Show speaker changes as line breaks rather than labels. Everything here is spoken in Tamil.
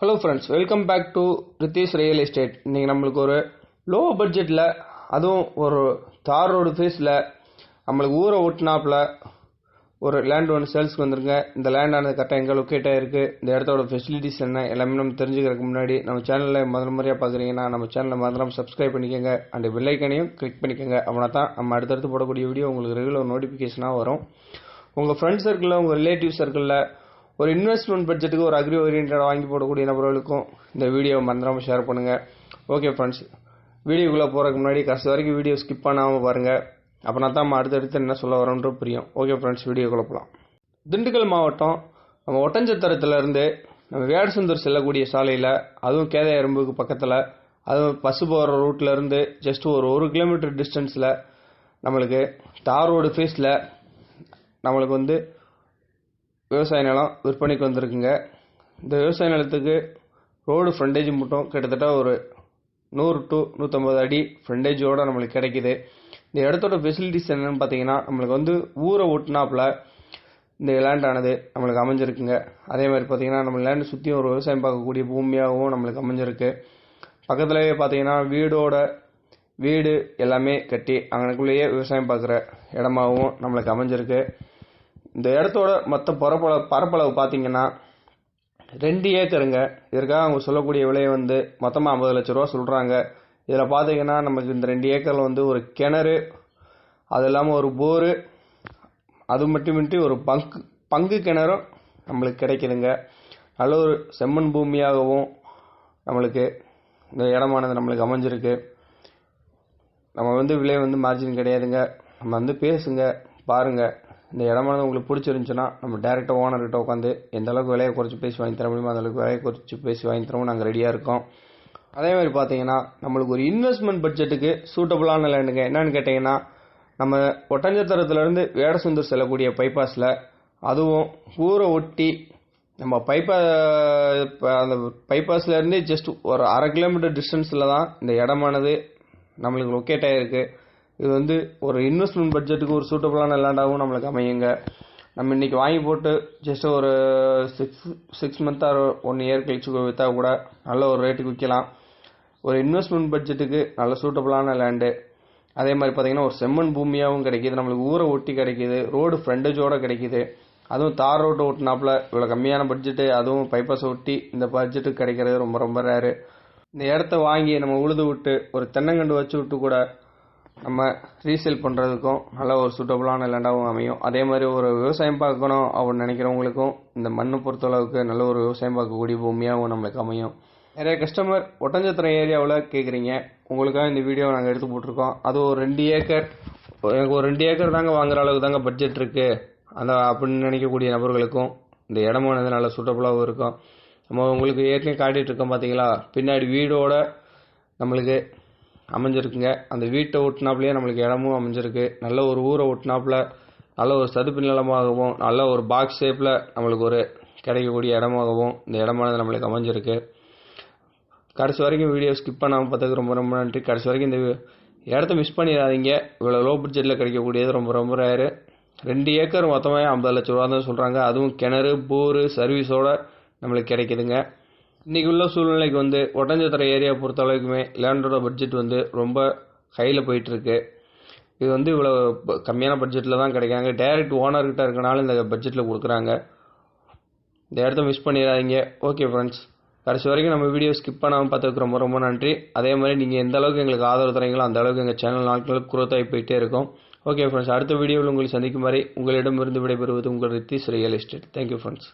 Hello friends welcome back to Ritheesh real estate இன்றைக்கி நம்மளுக்கு ஒரு லோ பட்ஜெட்டில் அதுவும் ஒரு தார் ரோடு ஃபேஸில் நம்மளுக்கு ஊரை ஒட்டினாப்பில் ஒரு லேண்ட் ஒன்று சேல்ஸ்க்கு வந்திருங்க. இந்த லேண்டானது கரெக்டாக எங்கே லொக்கேட் ஆகிருக்கு இந்த இடத்தோட ஃபெசிலிட்டிஸ் என்ன எல்லாமே நம்ம தெரிஞ்சுக்கிறதுக்கு முன்னாடி நம்ம சேனலில் முதல் முறையாக பார்க்குறீங்கன்னா நம்ம சேனலை மறந்துடாமல் சப்ஸ்கிரைப் பண்ணிக்கோங்க அண்ட் பெல்லைக்கனையும் கிளிக் பண்ணிக்கோங்க அப்படின்னா தான் நம்ம அடுத்தடுத்து போடக்கூடிய வீடியோ உங்களுக்கு ரெகுலர் நோட்டிஃபிகேஷனாக வரும். உங்கள் ஃப்ரெண்ட்ஸ் சர்க்கிளில் உங்கள் ரிலேட்டிவ் சர்க்கிளில் ஒரு இன்வெஸ்ட்மெண்ட் பட்ஜெட்டுக்கு ஒரு அக்ரி ஓரியன்டாக வாங்கி போடக்கூடிய நபர்களுக்கும் இந்த வீடியோ மறந்துடாமல் ஷேர் பண்ணுங்கள் ஓகே ஃப்ரெண்ட்ஸ் வீடியோக்குள்ளே போகிறதுக்கு முன்னாடி கடைசி வரைக்கும் வீடியோ ஸ்கிப் பண்ணாமல் பாருங்கள் அப்படின்னா தான் நம்ம அடுத்தடுத்து என்ன சொல்ல வரோன்ற புரியும். ஓகே ஃப்ரெண்ட்ஸ் வீடியோக்குள்ளே போகலாம் திண்டுக்கல் மாவட்டம் நம்ம ஒட்டஞ்சத்திரத்துலேருந்து நம்ம வேடசுந்தூர் செல்லக்கூடிய சாலையில் அதுவும் கேதையரும்புக்கு பக்கத்தில் அதுவும் பஸ் போகிற ரூட்லேருந்து ஜஸ்ட் ஒரு ஒரு கிலோமீட்டர் டிஸ்டன்ஸில் நம்மளுக்கு தார் ரோடு ஃபேஸில் நம்மளுக்கு வந்து விவசாய நிலம் விற்பனைக்கு வந்திருக்குங்க. இந்த விவசாய நிலத்துக்கு ரோடு ஃப்ரண்டேஜ் மட்டும் கிட்டத்தட்ட ஒரு நூறு டு நூற்றம்பது அடி ஃப்ரண்டேஜோடு நம்மளுக்கு கிடைக்குது. இந்த இடத்தோட ஃபெசிலிட்டிஸ் என்னென்னு பார்த்தீங்கன்னா நம்மளுக்கு வந்து ஊரை ஓட்டினாப்புல இந்த லேண்டானது நம்மளுக்கு அமைஞ்சிருக்குங்க. அதே மாதிரி பார்த்தீங்கன்னா நம்ம லேண்டு சுற்றியும் ஒரு விவசாயம் பார்க்கக்கூடிய பூமியாகவும் நம்மளுக்கு அமைஞ்சிருக்கு. பக்கத்துலேயே பார்த்தீங்கன்னா வீடோட வீடு எல்லாமே கட்டி அங்கனக்குள்ளேயே விவசாயம் பார்க்குற இடமாகவும் நம்மளுக்கு அமைஞ்சிருக்கு. இந்த இடத்தோட மொத்த பரப்பள பரப்பளவு பார்த்தீங்கன்னா ரெண்டு ஏக்கருங்க. இதற்காக அவங்க சொல்லக்கூடிய விலையை வந்து மொத்தமாக ஐம்பது லட்ச ரூபா சொல்கிறாங்க இதில் பார்த்தீங்கன்னா நமக்கு இந்த ரெண்டு ஏக்கரில் வந்து ஒரு கிணறு அது இல்லாமல் ஒரு போரு அது மட்டுமின்றி ஒரு பங்கு பங்கு கிணறும் நம்மளுக்கு கிடைக்குதுங்க. நல்ல ஒரு செம்மண் பூமியாகவும் நம்மளுக்கு இந்த இடமானது நம்மளுக்கு அமைஞ்சிருக்கு. நம்ம வந்து விலை வந்து மார்ஜின் கிடையாதுங்க. நம்ம வந்து பேசுங்க பாருங்கள் இந்த இடமானது உங்களுக்கு பிடிச்சிருந்துச்சுன்னா நம்ம டேரெக்டாக ஓனர்கிட்ட உட்காந்து எந்த அளவுக்கு விலையை குறைச்சி பேசி வாங்கி தர முடியுமோ அந்தளவுக்கு விலையை குறைச்சி பேசி வாங்கி தரவும் நாங்கள் ரெடியாக இருக்கோம். அதே மாதிரி பார்த்தீங்கன்னா நம்மளுக்கு ஒரு இன்வெஸ்ட்மெண்ட் பட்ஜெட்டுக்கு சூட்டபுளான லேண்டுங்க என்னன்னு கேட்டிங்கன்னா நம்ம ஒட்டஞ்சத்திரத்துலேருந்து வேடசுந்தூர் செல்லக்கூடிய பைபாஸில் அதுவும் ஊரை ஒட்டி நம்ம பைப்பா அந்த பைபாஸ்லேருந்து ஜஸ்ட் ஒரு அரை கிலோமீட்டர் டிஸ்டன்ஸில் தான் இந்த இடமானது நம்மளுக்கு லொக்கேட் ஆகிருக்கு இது வந்து ஒரு இன்வெஸ்ட்மெண்ட் பட்ஜெட்டுக்கு ஒரு சூட்டபுளான லேண்டாகவும் நம்மளுக்கு அமையுங்க. நம்ம இன்றைக்கி வாங்கி போட்டு ஜஸ்ட் ஒரு six six month or one year கழிச்சு விற்றா கூட நல்ல ஒரு ரேட்டுக்கு விற்கலாம் ஒரு இன்வெஸ்ட்மெண்ட் பட்ஜெட்டுக்கு நல்ல சூட்டபுளான லேண்டு அதே மாதிரி பார்த்திங்கன்னா ஒரு செம்மண் பூமியாகவும் கிடைக்கிது. நம்மளுக்கு ஊரை ஒட்டி கிடைக்கிது. ரோடு ஃப்ரண்டேஜோடு கிடைக்கிது. அதுவும் தார் ரோடு ஓட்டினாப்புல இவ்வளோ கம்மியான பட்ஜெட்டு அதுவும் பைப்பாஸ் ஒட்டி இந்த பட்ஜெட்டுக்கு கிடைக்கிறது ரொம்ப ரொம்ப ரேரு இந்த இடத்த வாங்கி நம்ம உழுது விட்டு ஒரு தென்னங்கண்டு வச்சு விட்டு கூட நம்ம ரீசேல் பண்ணுறதுக்கும் நல்ல ஒரு சூட்டபுளான லேண்டாகவும் அமையும். அதே மாதிரி ஒரு விவசாயம் பார்க்கணும் அப்படின்னு நினைக்கிறவங்களுக்கும் இந்த மண்ணை பொறுத்தளவுக்கு நல்ல ஒரு விவசாயம் பார்க்கக்கூடிய பூமியாகவும் நம்மளுக்கு அமையும். நிறைய கஸ்டமர் ஒட்டஞ்சத்திரம் ஏரியாவில் கேட்குறீங்க உங்களுக்காக இந்த வீடியோ நாங்கள் எடுத்து போட்டிருக்கோம். அது ஒரு ரெண்டு ஏக்கர் எனக்கு ஒரு ரெண்டு ஏக்கர் தாங்க வாங்குற அளவுக்கு தாங்க பட்ஜெட் இருக்குது அந்த அப்படின்னு நினைக்கக்கூடிய நபர்களுக்கும் இந்த இடமானது நல்ல சூட்டபுளாகவும் இருக்கும். நம்ம உங்களுக்கு ஏற்கனவே காட்டிகிட்டு இருக்கோம் பார்த்தீங்களா பின்னாடி வீடோட நம்மளுக்கு அமைஞ்சிருக்குங்க. அந்த வீட்டை ஒட்டினாப்புலேயே நம்மளுக்கு இடமும் அமைஞ்சிருக்கு. நல்ல ஒரு ஊரை ஒட்டினாப்புல நல்ல ஒரு சதுப்பு நிலமாகவும் நல்ல ஒரு பாக்ஸ் ஷேப்பில் நம்மளுக்கு ஒரு கிடைக்கக்கூடிய இடமாகவும் இந்த இடமானது நம்மளுக்கு அமைஞ்சிருக்கு. கடைசி வரைக்கும் வீடியோ ஸ்கிப் பண்ணாமல் பார்த்ததுக்கு ரொம்ப ரொம்ப நன்றி. கடைசி வரைக்கும் இந்த இடத்த மிஸ் பண்ணிடாதீங்க. இவ்வளோ லோ பட்ஜெட்டில் கிடைக்கக்கூடியது ரொம்ப ரொம்ப ரேரு ரெண்டு ஏக்கர் மொத்தமாக ஐம்பது லட்ச ரூபா தான் சொல்கிறாங்க அதுவும் கிணறு போரு சர்வீஸோட நம்மளுக்கு கிடைக்குதுங்க. இன்றைக்கி உள்ள சூழ்நிலைக்கு வந்து ஒட்டஞ்சத்திர ஏரியா பொறுத்த அளவுக்குமே லேண்டோட பட்ஜெட் வந்து ரொம்ப ஹையில் போயிட்டுருக்கு. இது வந்து இவ்வளோ கம்மியான பட்ஜெட்டில் தான் கிடைக்காங்க டைரக்ட் ஓனர்கிட்ட இருக்கனால இந்த பட்ஜெட்டில் கொடுக்குறாங்க. இந்த இடத்த மிஸ் பண்ணிடாதீங்க. ஓகே ஃப்ரெண்ட்ஸ் கடைசி வரைக்கும் நம்ம வீடியோ ஸ்கிப் பண்ணாமல் பார்த்துக்கு ரொம்ப ரொம்ப நன்றி. அதே மாதிரி நீங்கள் எந்த அளவுக்கு எங்களுக்கு ஆதரவு தரீங்களோ அந்த அளவுக்கு எங்கள் சேனல் நாட்களுக்கு குரோத் ஆகி போயிட்டே இருக்கும். ஓகே ஃப்ரெண்ட்ஸ் அடுத்த வீடியோவில் உங்களை சந்திக்கும் மாதிரி உங்களிடமிருந்து விடைபெறுவது உங்கள் Rithish real estate. Thank you friends